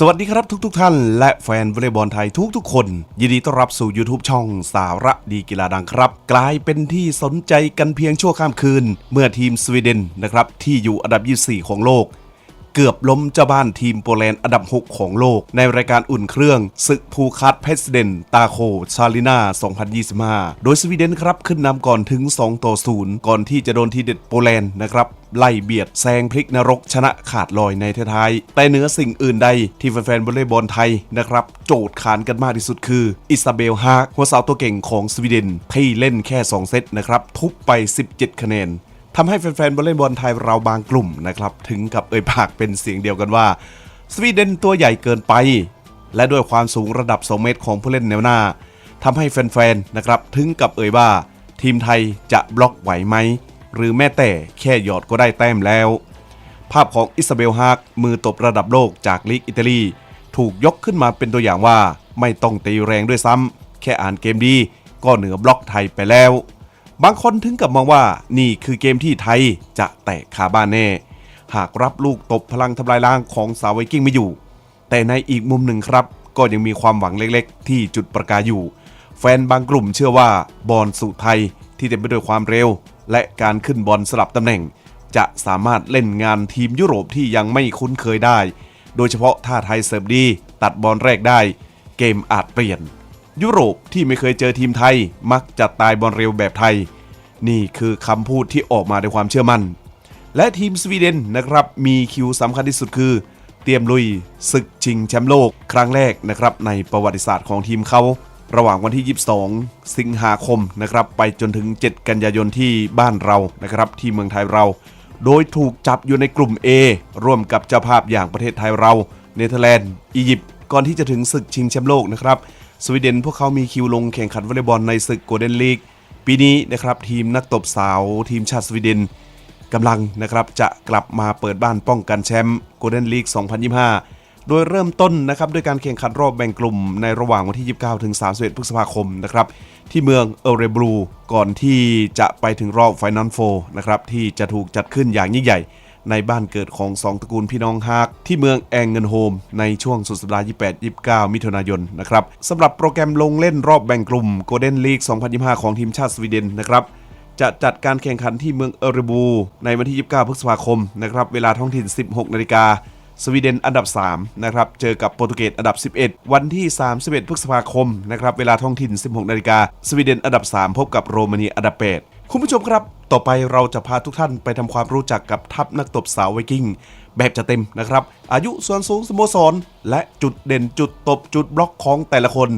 สวัสดีครับทุกๆทท่าน และแฟนวอลเลย์บอลไทยทุกๆ คน ยินดีต้อนรับสู่ YouTube ช่องสาระดีกีฬาดังครับ กลายเป็นที่สนใจกันเพียงชั่วข้ามคืน เมื่อทีมสวีเดนนะครับที่อยู่อันดับ 24 ของโลก เกือบล้มเจ้าบ้านทีมโปแลนด์อันดับ 6 ของโลก ในรายการอุ่นเครื่องศึกภูคัตเพสเดนตาโคชาลินา2025 โดยสวีเดนครับขึ้นนำก่อนถึง 2 ต่อ 0 ก่อนที่จะโดนทีเด็ดโปแลนด์นะครับไล่เบียดแซงพลิกนรกชนะขาดลอยในท้ายแต่เหนือสิ่งอื่นใดที่แฟนๆวอลเลย์บอลไทยนะครับ โจทย์ขานกันมากที่สุดคือ อิซาเบลฮากหัวสาวตัวเก่งของสวีเดนที่เล่นแค่ 2 เซตนะครับ ทุบไป 17 คะแนน ทำให้แฟนๆวอลเลย์บอลไทยเราบางกลุ่มนะครับ ถึงกับเอ่ยปากเป็นเสียงเดียวกันว่า สวีเดนตัวใหญ่เกินไป และด้วยความสูงระดับ 2 เมตรของผู้เล่นแนวหน้าทำให้แฟนๆนะครับถึงกับเอ่ยว่า ทีมไทยจะบล็อกไหวไหม หรือแม้แต่แค่หยอดก็ได้แต้มแล้ว ภาพของอิซาเบลฮากมือตบระดับโลกจากลีกอิตาลี ถูกยกขึ้นมาเป็นตัวอย่างว่า ไม่ต้องตีแรงด้วยซ้ำแค่อ่านเกมดีก็เหนือบล็อกไทยไปแล้ว บางคนถึงกับมองว่านี่คือเกมที่ไทยจะแตกคาบ้านแน่ หากรับลูกตบพลังทำลายล้างของสาวไวกิ้งไม่อยู่ แต่ในอีกมุมหนึ่งครับ ก็ยังมีความหวังเล็กๆ ที่จุดประกายอยู่ แฟนบางกลุ่มเชื่อว่าบอลสู่ไทยที่เต็มไปด้วยความเร็ว และการขึ้นบอลสลับตำแหน่ง จะสามารถเล่นงานทีมยุโรปที่ยังไม่คุ้นเคยได้ โดยเฉพาะถ้าไทยเสิร์ฟดี ตัดบอลแรกได้ เกมอาจเปลี่ยน ยุโรปที่ไม่เคยเจอทีมไทย มักจะตายบอลเร็วแบบไทย นี่คือคำพูดที่ออกมาด้วยความเชื่อมั่น และทีมสวีเดนนะครับมีคิวสำคัญที่สุดคือ เตรียมลุยศึกชิงแชมป์โลกครั้งแรกนะครับในประวัติศาสตร์ของทีมเขา ระหว่างวันที่ 22 สิงหาคมนะครับไปจนถึง 7 กันยายนที่บ้านเรานะครับที่เมืองไทยเรา โดยถูกจับอยู่ในกลุ่ม A ร่วมกับเจ้าภาพอย่างประเทศไทยเรา เนเธอร์แลนด์อียิปต์ก่อนที่จะถึงศึกชิงแชมป์โลกนะครับ สวีเดนพวกเขามีคิวลงแข่งขันวอลเลย์บอลในศึกโกลเด้นลีกปีนี้นะครับทีมนักตบสาวทีมชาติสวีเดนกำลังนะครับจะกลับมาเปิดบ้านป้องกันแชมป์โกลเด้นลีก 2025 โดยเริ่มต้นนะครับด้วยการแข่งขันรอบแบ่งกลุ่มในระหว่างวันที่ 29 ถึง 31 พฤษภาคมนะครับที่เมืองเอเรบรูก่อนที่จะไปถึงรอบไฟนอลโฟนะครับที่จะถูกจัดขึ้นอย่างยิ่งใหญ่ ในบ้านเกิดของ2ตระกูลพี่น้องฮากที่เมืองแองเงินโฮม ในช่วงสุดสัปดาห์ 28-29 มิถุนายนนะครับสำหรับโปรแกรมลงเล่นรอบแบ่งกลุ่มโกลเด้นลีก 2025 ของทีมชาติสวีเดนนะครับจะจัดการแข่งขันที่เมืองเอเรบู ในวันที่ 29 พฤษภาคมนะครับเวลาท้องถิ่น 16 นาฬิกาสวีเดนอันดับ 3 นะครับ เจอกับโปรตุเกสอันดับ 11 วันที่ 31 พฤษภาคมนะครับ เวลาท้องถิ่น 16 นาฬิกา สวีเดนอันดับ 3 พบกับโรมาเนียอันดับ 8 คุณผู้ชมครับ ต่อไปเราจะพาทุกท่านไปทำความรู้จักกับทัพนักตบสาวไวกิ้ง แบบจะเต็มนะครับ อายุส่วนสูงสโมสร และจุดเด่นจุดตบจุดบล็อกของแต่ละคน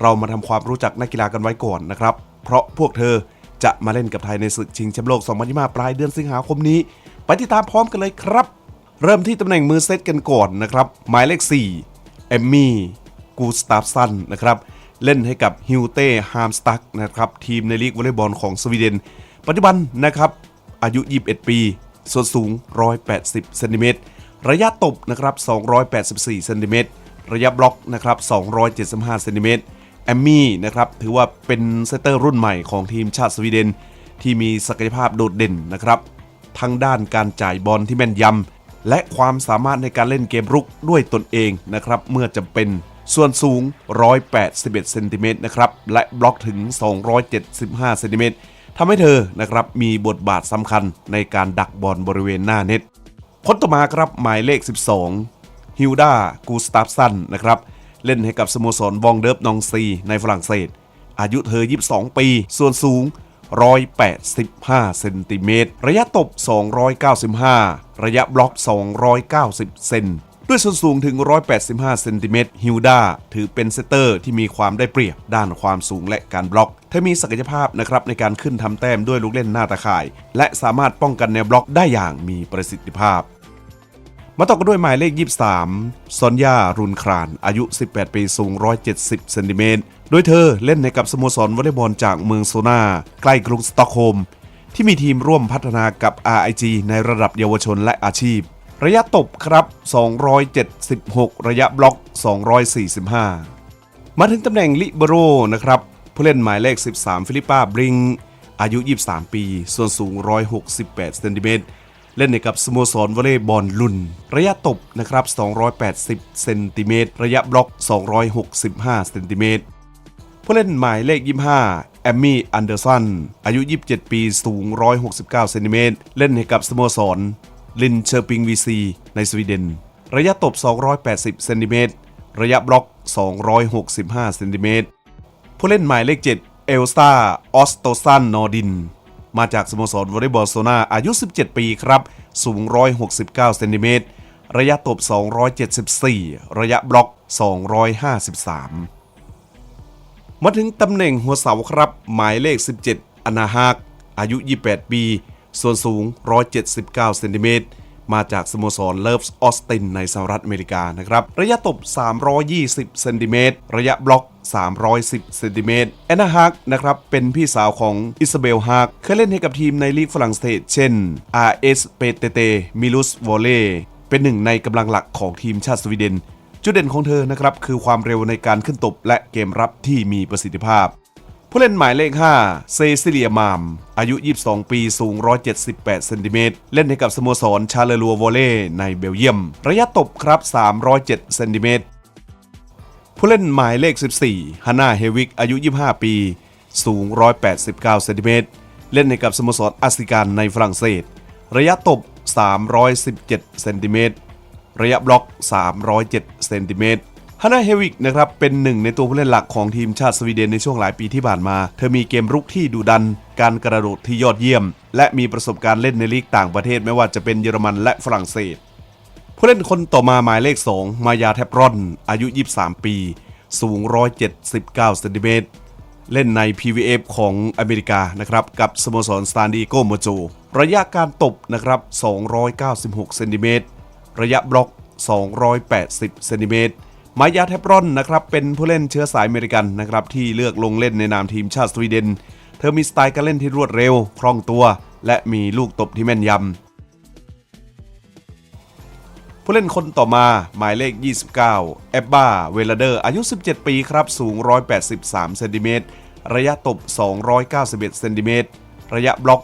เรามาทำความรู้จักนักกีฬากันไว้ก่อนนะครับ เพราะพวกเธอจะมาเล่นกับไทยในศึกชิงแชมป์โลก 2025 ปลายเดือนสิงหาคมนี้ ไปติดตามพร้อมกันเลยครับ เริ่มที่ตำแหน่งมือเซตกันก่อนนะครับ หมายเลข4เอมมี่กูสตาฟสันนะครับ เล่นให้กับฮิวเต้ฮามสตักนะครับทีมในลีกวอลเลย์บอลของสวีเดน ปัจจุบันนะครับอายุ 21 ปี ส่วนสูง 180เซนติเมตรระยะตบนะครับ 284เซนติเมตรระยะบล็อกนะครับ 275เซนติเมตรแอมมี่นะครับถือว่าเป็นเซตเตอร์รุ่นใหม่ของทีมชาติสวีเดน ที่มีศักยภาพโดดเด่นนะครับ ทั้งด้านการจ่ายบอลที่แม่นยำ และความสามารถในการเล่นเกมรุกด้วยตนเองนะครับ เมื่อจำเป็นส่วนสูง 181เซนติเมตรนะครับ และบล็อกถึง 275เซนติเมตร ทำให้เธอนะครับมีบทบาทสำคัญในการดักบอลบริเวณหน้าเน็ตคนต่อมาครับหมายเลข 12 ฮิลดากูสตาฟสันนะครับเล่นให้กับสโมสรวองเดิร์บนองซีในฝรั่งเศส อายุเธอ 22 ปี ส่วนสูง 185 เซนติเมตร ระยะตบ 295 ระยะบล็อก 290 เซน ด้วยส่วนสูงถึง 185 เซนติเมตรฮิลดาถือเป็นเซตเตอร์ที่มีความได้เปรียบด้านความสูงและการบล็อกเธอมีศักยภาพนะครับในการขึ้นทำแต้มด้วยลูกเล่นหน้าตาข่าย และสามารถป้องกันแนวบล็อกได้อย่างมีประสิทธิภาพมาต่อกันด้วยหมายเลข 23 ซอนยารุนคราน อายุ 18 ปี สูง 170 เซนติเมตร โดยเธอเล่นในกับสโมสรวอลเลย์บอลจากเมืองโซนา ใกล้กรุงสตอกโฮล์มที่มีทีมร่วมพัฒนากับ RIG ในระดับเยาวชนและอาชีพ ระยะตบครับ 276 ระยะบล็อก 245 มาถึงตำแหน่งลิเบโรนะครับผู้เล่นหมายเลข 13 ฟิลิปปาบริง อายุ 23 ปี ส่วนสูง 168 เซนติเมตร เล่นให้กับสโมสรวอลเลย์บอลลุน ระยะตบนะครับ 280 เซนติเมตร ระยะบล็อก 265 เซนติเมตรผู้เล่นหมายเลข 25 แอมมี่ อันเดอร์สัน อายุ 27 ปี สูง 169 เซนติเมตร เล่นให้กับสโมสร ลินเชอร์ปิงวีซีในสวีเดน ระยะตบ 280 เซนติเมตร ระยะบล็อก 265 เซนติเมตร ผู้เล่นหมายเลข 7 เอลซาออสโตซันนอร์ดิน มาจากสโมสรวอลเลย์บอลโซนาอายุ 17 ปีครับ สูง 169 เซนติเมตร ระยะตบ 274 ระยะบล็อก 253มาถึงตำแหน่งหัวเสาครับ หมายเลข 17 อนาฮากอายุ 28 ปี ส่วนสูง 179 เซนติเมตรมาจากสโมสรเลิฟส์ออสตินในสหรัฐอเมริกานะครับ ระยะตบ 320 เซนติเมตร ระยะบล็อก 310 เซนติเมตรแอนนาฮากนะครับ เป็นพี่สาวของอิซาเบลฮากเคยเล่นให้กับทีมในลีกฝรั่งเศส เช่น RS p t t มิลุสวอลเล่เป็นหนึ่งในกำลังหลักของทีมชาติสวีเดน จุดเด่นของเธอนะครับ คือความเร็วในการขึ้นตบและเกมรับที่มีประสิทธิภาพ ผู้เล่นหมายเลข 5 เซซิเลียมาม อายุ 22 ปี สูง 178 เซนติเมตร เล่นให้กับสโมสรชาเลลัววอลเล่ในเบลเยียม ระยะตบครับ 307 เซนติเมตร ผู้เล่นหมายเลข 14 ฮาน่าเฮวิก อายุ 25 ปี สูง 189 เซนติเมตร เล่นให้กับสโมสรอาซิการในฝรั่งเศส ระยะตบ 317 เซนติเมตร ระยะบล็อก 307 เซนติเมตร ฮานาเฮวิกนะครับเป็นหนึ่งในตัวผู้เล่นหลักของทีมชาติสวีเดนในช่วงหลายปีที่ผ่านมา เธอมีเกมรุกที่ดุดัน การกระโดดที่ยอดเยี่ยม และมีประสบการณ์เล่นในลีกต่างประเทศไม่ว่าจะเป็นเยอรมันและฝรั่งเศส ผู้เล่นคนต่อมาหมายเลข 2 มายาแทบรอน อายุ 23 ปี สูง 179เซนติเมตรเล่นใน PVF ของอเมริกานะครับกับสโมสรสตานดีโกโมโจระยะการตบนะครับ296เซนติเมตรระยะบล็อก 280เซนติเมตร มายาแทบรอนนะครับเป็นผู้เล่นเชื้อสายอเมริกันนะครับที่เลือกลงเล่นในนามทีมชาติสวีเดน เธอมีสไตล์การเล่นที่รวดเร็ว คล่องตัว และมีลูกตบที่แม่นยำ ผู้เล่นคนต่อมาหมายเลข 29 แอบบ้าเวลเดอร์อายุ 17 ปีครับ สูง 183 เซนติเมตร ระยะตบ 291 เซนติเมตร ระยะบล็อก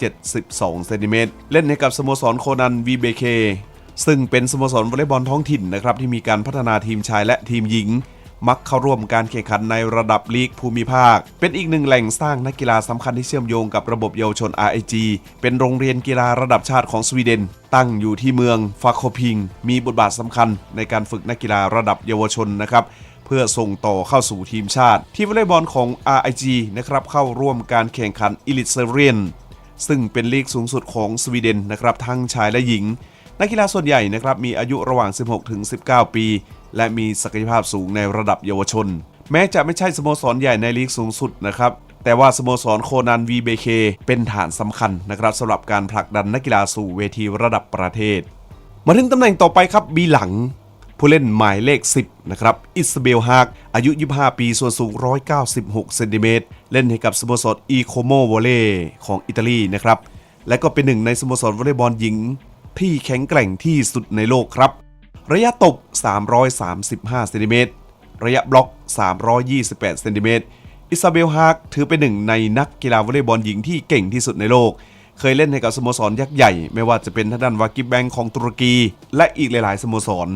272 เซนติเมตร เล่นให้กับสโมสรโคนัน VBK ซึ่งเป็นสโมสรวอลเลย์บอลท้องถิ่นนะครับที่มีการพัฒนาทีมชายและทีมหญิง มักเข้าร่วมการแข่งขันในระดับลีกภูมิภาค เป็นอีกหนึ่งแหล่งสร้างนักกีฬาสำคัญที่เชื่อมโยงกับระบบเยาวชน RIG เป็นโรงเรียนกีฬาระดับชาติของสวีเดน ตั้งอยู่ที่เมืองฟาโคพิง มีบทบาทสำคัญในการฝึกนักกีฬาระดับเยาวชนนะครับเพื่อส่งต่อเข้าสู่ทีมชาติ ทีมวอลเลย์บอลของ RIG นะครับเข้าร่วมการแข่งขัน Elite s e r i e n ซึ่งเป็นลีกสูงสุดของสวีเดนนะครับทั้งชายและหญิง นักกีฬาส่วนใหญ่นะครับมีอายุระหว่าง 16-19 ปี และมีศักยภาพสูงในระดับเยาวชน แม้จะไม่ใช่สโมสรใหญ่ในลีกสูงสุดนะครับแต่ว่าสโมสรโคนัน VBK เป็นฐานสำคัญนะครับสำหรับการผลักดันนักกีฬาสู่เวทีระดับประเทศ มาถึงตำแหน่งต่อไปครับบีหลัง ผู้เล่นหมายเลข 10 นะครับ อิสเบลฮากอายุ 25 ปีส่วนสูง 196 เซนติเมตรเล่นให้กับสโมสรอีโคโมวอลเล่ของอิตาลีนะครับ และก็เป็นหนึ่งในสโมสรวอลเลย์บอลหญิง ที่แข็งแกร่งที่สุดในโลกครับ ระยะตบ 335เซนติเมตรระยะบล็อก 328เซนติเมตรอิซาเบลฮากถือเป็นหนึ่งในนักกีฬาวอลเลย์บอลหญิงที่เก่งที่สุดในโลก เคยเล่นให้กับสโมสรยักษ์ใหญ่ ไม่ว่าจะเป็นทางด้านวากิบแบงของตุรกี และอีกหลาย ๆ สโมสร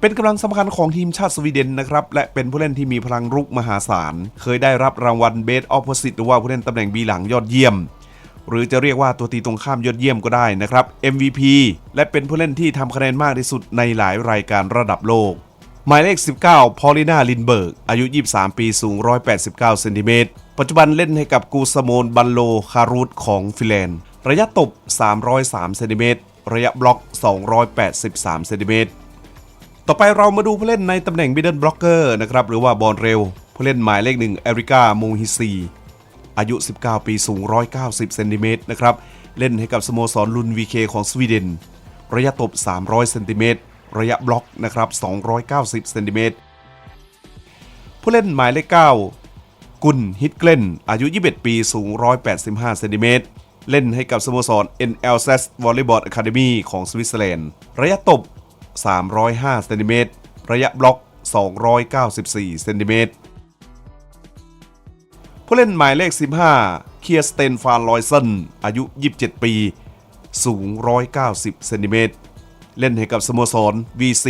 เป็นกำลังสำคัญของทีมชาติสวีเดนนะครับ และเป็นผู้เล่นที่มีพลังรุกมหาศาล เคยได้รับรางวัลเบสออ p โ s สิตหรือว่าผู้เล่นตำแหน่งบีหลังยอดเยี่ยม หรือจะเรียกว่าตัวตีตรงข้ามยอดเยี่ยมก็ได้นะครับ MVP และเป็นผู้เล่นที่ทำคะแนนมากที่สุดในหลายรายการระดับโลก หมายเลข 19 พอลิน่าลินเบิร์ก อายุ 23 ปีสูง 189 เซนติเมตร ปัจจุบันเล่นให้กับกูสโมนบันโลคารูตของฟิแลนด์ระยะตบ 303 เซนติเมตร ระยะบล็อก 283 เซนติเมตร ต่อไปเรามาดูผู้เล่นในตำแหน่งมิดเดิลบล็อกเกอร์นะครับ หรือว่าบอลเร็ว ผู้เล่นหมายเลขหนึ่งเอริกาโมฮิซี อายุ 19 ปี สูง 190 เซนติเมตรนะครับ เล่นให้กับสโมสรลุนวีเคของสวีเดน ระยะตบ 300 เซนติเมตร ระยะบล็อกนะครับ 290 เซนติเมตร ผู้เล่นหมายเลข 9 กุนฮิตเกลนอายุ 21 ปี สูง 185 เซนติเมตร เล่นให้กับสโมสร NLS Volleyball Academy ของสวิตเซอร์แลนด์ ระยะตบ 305 เซนติเมตร ระยะบล็อก 294 เซนติเมตร ผู้เล่นหมายเลข 15 เคียร์สเตนฟานลอยเซนอายุ 27 ปี สูง 190 เซนติเมตร เล่นให้กับสโมสร VC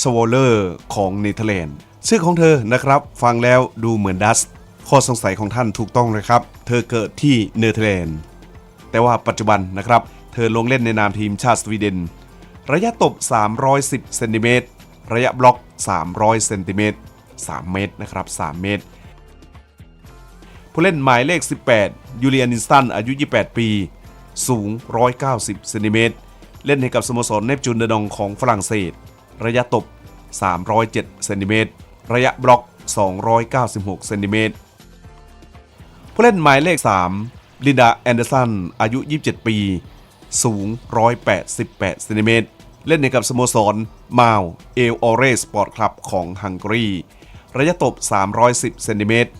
s w o l e r ของเนเธอร์แลนด์ ชื่อของเธอนะครับ ฟังแล้วดูเหมือนดัส ข้อสงสัยของท่านถูกต้องเลยครับ เธอเกิดที่เนเธอร์แลนด์ แต่ว่าปัจจุบันนะครับ เธอลงเล่นในนามทีมชาติสวีเดน ระยะตบ 310 เซนติเมตร ระยะบล็อก 300 เซนติเมตร 3 เมตรนะครับ 3 เมตร ผู้เล่นหมายเลข 18 ยูเลียนินสตันอายุ 28 ปี สูง 190เซนติเมตร เล่นให้กับสโมสรเนปจูนเดดองของฝรั่งเศส ระยะตบ 307เซนติเมตร ระยะบล็อก 296เซนติเมตร ผู้เล่นหมายเลข 3 ลินดาแอนเดอร์สัน อายุ 27 ปี สูง 188เซนติเมตร เล่นในกับสโมสรมาวเอลออเรสปอร์ตคลับของฮังการี ระยะตบ 310เซนติเมตร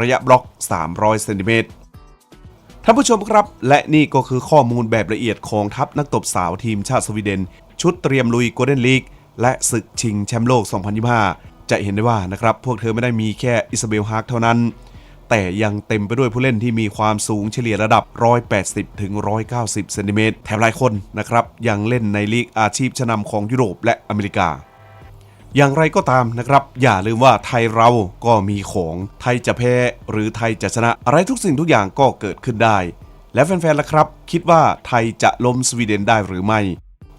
ระยะบล็อก 300 เซนติเมตรท่านผู้ชมครับ และนี่ก็คือข้อมูลแบบละเอียดของทัพนักตบสาวทีมชาติสวีเดน ชุดเตรียมลุยโกลเด้นลีกและศึกชิงแชมป์โลก 2025 จะเห็นได้ว่านะครับพวกเธอไม่ได้มีแค่อิซาเบลฮาร์กเท่านั้น แต่ยังเต็มไปด้วยผู้เล่นที่มีความสูงเฉลี่ยระดับ 180 ถึง 190 เซนติเมตรแถมหลายคนนะครับยังเล่นในลีกอาชีพชั้นนำของยุโรปและอเมริกา อย่างไรก็ตามนะครับ อย่าลืมว่าไทยเราก็มีของไทยจะแพ้หรือไทยจะชนะ อะไรทุกสิ่งทุกอย่างก็เกิดขึ้นได้ และแฟนๆล่ะครับ คิดว่าไทยจะล้มสวีเดนได้หรือไม่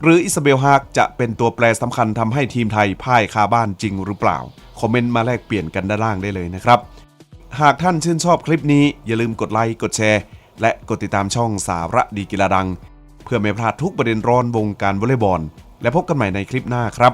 หรืออิซาเบลฮากจะเป็นตัวแปรสำคัญทำให้ทีมไทยพ่ายคาบ้านจริงหรือเปล่า คอมเมนต์มาแลกเปลี่ยนกันด้านล่างได้เลยนะครับ หากท่านชื่นชอบคลิปนี้อย่าลืมกดไลค์กดแชร์ และกดติดตามช่องสาระดีกีฬาดัง เพื่อไม่พลาดทุกประเด็นร้อนวงการวอลเลย์บอล และพบกันใหม่ในคลิปหน้าครับ